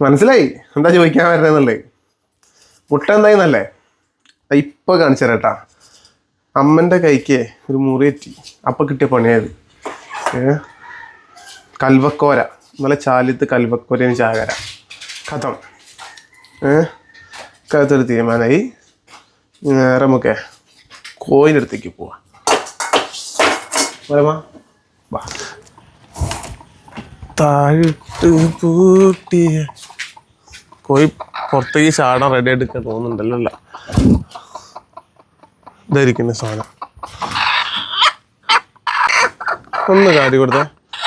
മനസ്സിലായി? എന്താ ചോദിക്കാൻ വരുന്നതെന്നുള്ളത് മുട്ട എന്തായിന്നല്ലേ? ഇപ്പൊ കാണിച്ചു തരാട്ടാ അമ്മന്റെ കൈക്ക് ഒരു മുറിയേറ്റി അപ്പൊ കിട്ടിയ പണിയായത്. കൽവക്കോര. നല്ല ചാലിത്ത് കൽവക്കോരയും ചാകര. കഥം. കഥൊരു തീരുമാനമായി. നേരെ നമുക്ക് കോയിന്റെ അടുത്തേക്ക് പോവാം. വരമാ പൂട്ടിയ കോഴി പുറത്തേക്ക് ചാടാൻ റെഡി എടുക്കാൻ തോന്നുന്നുണ്ടല്ലോ. അല്ല ഇതായിരിക്കുന്ന സാധനം. ഒന്ന് കാടി കൊടുത്തേ.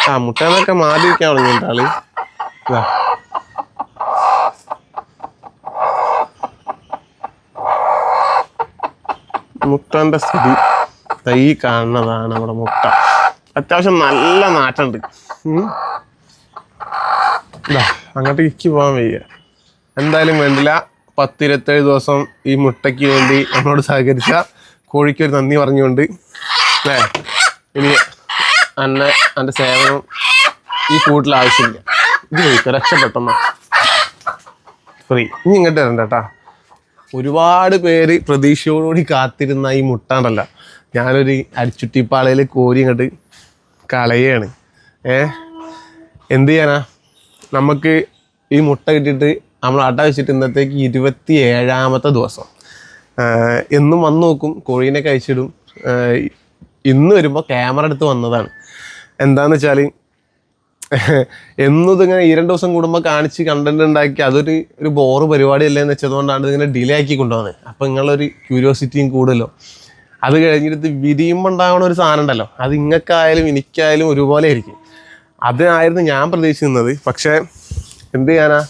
ആ മുട്ടേന്നൊക്കെ മാറിയിരിക്കാൻ തുടങ്ങിയിട്ട് ആൾ. മുട്ടന്റെ സ്ഥിതി തൈ കാണുന്നതാണ് നമ്മുടെ മുട്ട. അത്യാവശ്യം നല്ല നാറ്റുണ്ട് ഇക്കി പോകാൻ വയ്യ. എന്തായാലും വേണ്ടില്ല. പത്തിരുപത്തേഴ് ദിവസം ഈ മുട്ടയ്ക്ക് വേണ്ടി നമ്മളോട് സഹകരിച്ച കോഴിക്ക് ഒരു നന്ദി പറഞ്ഞുകൊണ്ട് അല്ലേ? ഇനി അന്ന എന്റെ സേവനം ഈ കൂട്ടിൽ ആവശ്യമില്ല. ഇത് കഴിക്കാം രക്ഷപ്പെട്ടെന്നാ. ഫ്രീ ഇനി ഇങ്ങോട്ട് വരണ്ട കേട്ടാ ഒരുപാട് പേര് പ്രതീക്ഷയോടുകൂടി കാത്തിരുന്ന ഈ മുട്ട മുട്ടാണ്ടല്ല ഞാനൊരു അരിച്ചുട്ടിപ്പാളയിൽ കോരി ഇങ്ങോട്ട് കളയാണ്. ഏ? എന്ത് ചെയ്യാനാ? നമുക്ക് ഈ മുട്ട കിട്ടിയിട്ട് നമ്മൾ അട വെച്ചിട്ട് ഇന്നത്തേക്ക് ഇരുപത്തി ഏഴാമത്തെ ദിവസം എന്നും വന്ന് നോക്കും കോഴീനെ കഴിച്ചിടും. ഇന്ന് വരുമ്പോൾ ക്യാമറ എടുത്ത് വന്നതാണ്. എന്താണെന്ന് വെച്ചാൽ എന്നും ഇതിങ്ങനെ ഈ രണ്ട് ദിവസം കൂടുമ്പോൾ കാണിച്ച് കണ്ടന്റ് ഉണ്ടാക്കി അതൊരു ഒരു ബോറ് പരിപാടിയല്ലേ എന്ന് വെച്ചതുകൊണ്ടാണ് ഇതിങ്ങനെ ഡിലേ ആക്കി കൊണ്ടുപോകുന്നത് അപ്പം നിങ്ങളൊരു ക്യൂരിയോസിറ്റിയും കൂടുതലോ. അത് കഴിഞ്ഞിട്ട് വിരിയുമ്പോൾ ഉണ്ടാകുന്ന ഒരു സാധനം ഉണ്ടല്ലോ. അത് ഇങ്ങക്കായാലും എനിക്കായാലും ഒരുപോലെ ആയിരിക്കും. അതായിരുന്നു ഞാൻ പ്രതീക്ഷിക്കുന്നത് പക്ഷേ എന്ത് ചെയ്യാനാ?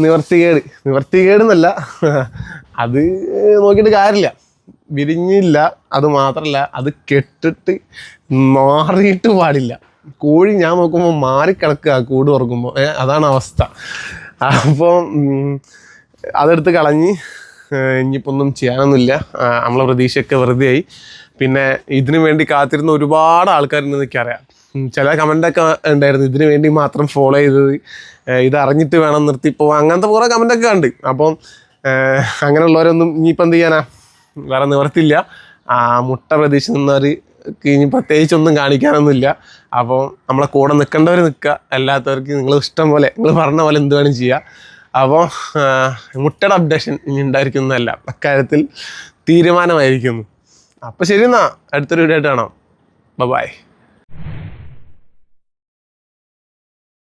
നിവർത്തികേട്. നിവർത്തികേടെന്നല്ല. അത് നോക്കിയിട്ട് കാര്യമില്ല. വിരിഞ്ഞില്ല. അത് മാത്രമല്ല അത് കെട്ടിട്ട് മാറിയിട്ട് പാടില്ല. കോഴി ഞാൻ നോക്കുമ്പോൾ മാറിക്കിടക്കുക കൂട് തുറക്കുമ്പോൾ അതാണ് അവസ്ഥ. അപ്പം അതെടുത്ത് കളഞ്ഞ് ഇനിയിപ്പോൾ ഒന്നും ചെയ്യാനൊന്നുമില്ല. നമ്മളെ പ്രതീക്ഷയൊക്കെ വെറുതെ ആയി പിന്നെ ഇതിനു വേണ്ടി കാത്തിരുന്ന ഒരുപാട് ആൾക്കാരുണ്ടെന്ന് എനിക്കറിയാം ചില കമന്റൊക്കെ ഉണ്ടായിരുന്നു. ഇതിനു വേണ്ടി മാത്രം ഫോളോ ചെയ്തത്. ഇത് അറിഞ്ഞിട്ട് വേണം നിർത്തിപ്പോവാൻ അങ്ങനത്തെ കുറേ കമന്റൊക്കെ ഉണ്ട് അപ്പം അങ്ങനെയുള്ളവരൊന്നും ഇനിയിപ്പോൾ എന്ത് ചെയ്യാനാ? വേറെ നിവർത്തില്ല മുട്ട പ്രതീക്ഷ നിന്നവർക്ക് ഇനി പ്രത്യേകിച്ച് ഒന്നും കാണിക്കാനൊന്നുമില്ല. അപ്പോൾ നമ്മളെ കൂടെ നിൽക്കേണ്ടവർ നിൽക്കുക. അല്ലാത്തവർക്ക് നിങ്ങൾ ഇഷ്ടം പോലെ നിങ്ങൾ പറഞ്ഞ പോലെ എന്ത് വേണം ചെയ്യുക അപ്പോൾ മുട്ടയുടെ അപ്ഡേഷൻ ഇനി ഉണ്ടായിരിക്കുന്നതല്ല. അക്കാര്യത്തിൽ തീരുമാനമായിരിക്കുന്നു. അപ്പോൾ ശരി എന്നാ അടുത്തൊരു വീഡിയോ ആയിട്ട് കാണാം. ബൈ